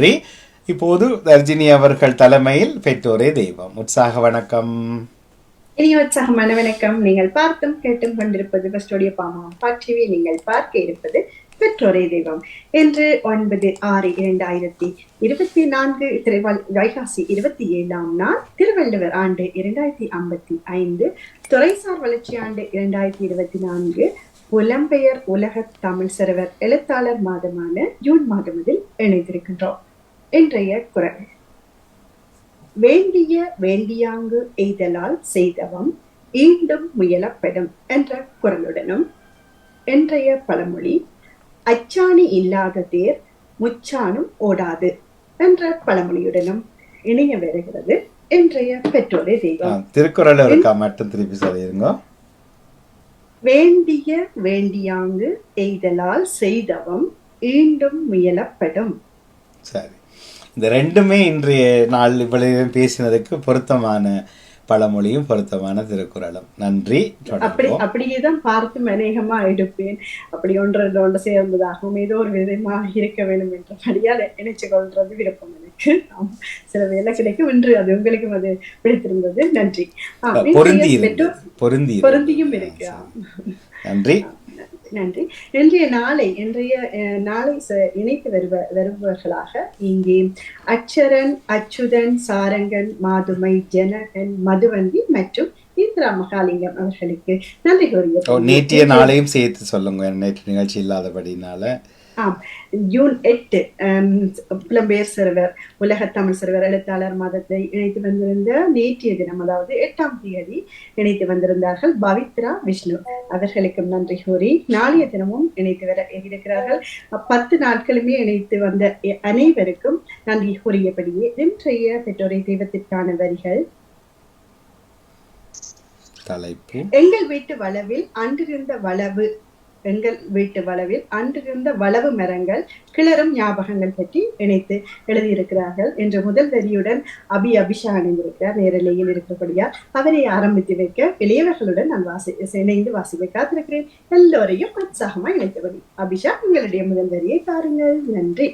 நன்றி. இப்போது தர்ஜினி அவர்கள் தலைமையில் பெற்றோரே தெய்வம். உற்சாக வணக்கம். இனிய உற்சாகமான வணக்கம். நீங்கள் பார்த்தும் கேட்டும் கொண்டிருப்பது பஸ்டோடிய பாமா. பாட்டிவி நீங்கள் பார்க்க இருப்பது பெற்றோரே தெய்வம். இன்று ஒன்பது ஆறு இரண்டாயிரத்தி இருபத்தி நான்கு திருவள் வைகாசி இருபத்தி ஏழாம் நாள் திருவள்ளுவர் ஆண்டு இரண்டாயிரத்தி ஐம்பத்தி ஐந்து துறைசார் வளர்ச்சி ஆண்டு இரண்டாயிரத்தி இருபத்தி நான்கு புலம்பெயர் உலக தமிழ் சிறுவர் எழுத்தாளர் மாதமான ஜூன் மாதம் இதில் இணைந்திருக்கின்றோம். இன்றைய குரல். வேண்டிய வேண்டியாங்கு எய்தலால் செய்தவம் ஈண்டும் முயலப்படும் என்ற குரலுடனும் இன்றைய பழமொழி அச்சாணி இல்லாத தேர் முச்சானும் ஓடாது என்ற பழமொழியுடனும் இணைய வருகிறது இன்றைய பெற்றோரே தெய்வம். திருக்குறள் இருக்கா? மட்டும் திருப்பி சொல்லிருங்க. வேண்டிய வேண்டியாங்கு எய்தலால் செய்தவம் ஈண்டும் முயலப்படும். சரி. இந்த ரெண்டுமே இன்றைய நாள் இவ்வளவு பேசினதுக்கு பொருத்தமான பழமொழியும் பொருத்தமான திருக்குறளும். நன்றி. அப்படி தொடர்வோம் அப்படியேதான் பார்த்து அநேகமா எடுப்பேன். அப்படி ஒன்று ஒன்று சேர்ந்ததாகவும் ஏதோ ஒரு விதமா இருக்க வேண்டும் என்றபடியால் நினைச்சு கொள்றது விருப்பம் எனக்கு. சில வேலை கிடைக்கும் இன்று அது உங்களுக்கும் அது பிடித்திருந்தது. நன்றி. பொருந்தியும் இருக்கு. நன்றி. நன்றி. இன்றைய நாளை இன்றைய நாளை இணைத்து வருவ வருபவர்களாக இங்கே அச்சரன் அச்சுதன் சாரங்கன் மாதுமை ஜனகன் மதுவந்தி மற்றும் இந்திரா மகாலிங்கம் அவர்களுக்கு நன்றி கூறிய நேற்றைய நாளையும் சேர்த்து சொல்லுங்க நேற்று நிகழ்ச்சி இல்லாதபடினால. ஆம். ஜூன் எட்டு புலம்பெயர் சிறுவர் உலக தமிழ் சிறுவர் எழுத்தாளர் மாதத்தை இணைத்து வந்திருந்த நேற்றைய தினம் அதாவது எட்டாம் தேதி இணைத்து வந்திருந்தார்கள் பவித்ரா விஷ்ணு. அவர்களுக்கும் நன்றி கூறி நாளைய தினமும் இணைத்து வர இருக்கிறார்கள். பத்து நாட்களுமே இணைத்து வந்த அனைவருக்கும் நன்றி கூறியபடியே இன்றைய பெற்றோரை தெய்வத்திற்கான வரிகள். தலைப்பு. எங்கள் வீட்டு வளவில் அன்றிருந்த வளவு பெண்கள் வீட்டு வளவில் அன்றிருந்த வளவு மரங்கள் கிளறும் ஞாபகங்கள் பற்றி இணைத்து எழுதியிருக்கிறார்கள் என்ற முதல் வரியுடன் அபி அபிஷா இணைந்திருக்கிறார் நேரலையில் இருக்கிறபடியால் அவரை ஆரம்பித்து வைக்க இளையவர்களுடன் நான் வாசி இணைந்து வாசிக்க காத்திருக்கிறேன். எல்லோரையும் உற்சாகமா இணைத்தபடி. அபிஷா உங்களுடைய முதல் வரியை பாருங்கள். நன்றி.